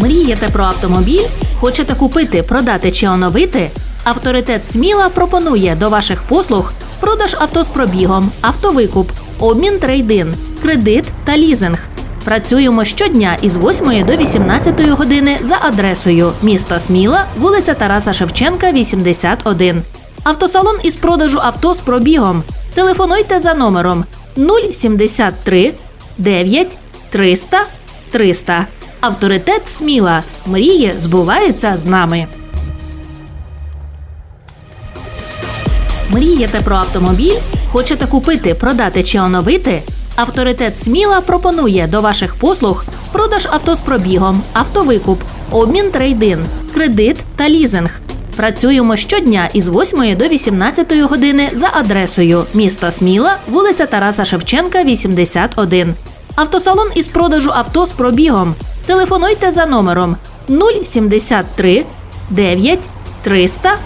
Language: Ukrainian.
Мрієте про автомобіль? Хочете купити, продати чи оновити? Авторитет Сміла пропонує до ваших послуг продаж авто з пробігом, автовикуп, обмін трейдин, кредит та лізинг. Працюємо щодня із 8 до 18 години за адресою місто Сміла, вулиця Тараса Шевченка, 81. Автосалон із продажу авто з пробігом. Телефонуйте за номером 073 9 300 300. Авторитет Сміла. Мрії збуваються з нами. Мрієте про автомобіль? Хочете купити, продати чи оновити? Авторитет Сміла пропонує до ваших послуг продаж авто з пробігом, автовикуп, обмін трейдин, кредит та лізинг. Працюємо щодня із 8 до 18 години за адресою місто Сміла, вулиця Тараса Шевченка, 81. Автосалон із продажу авто з пробігом. Телефонуйте за номером 073 9 300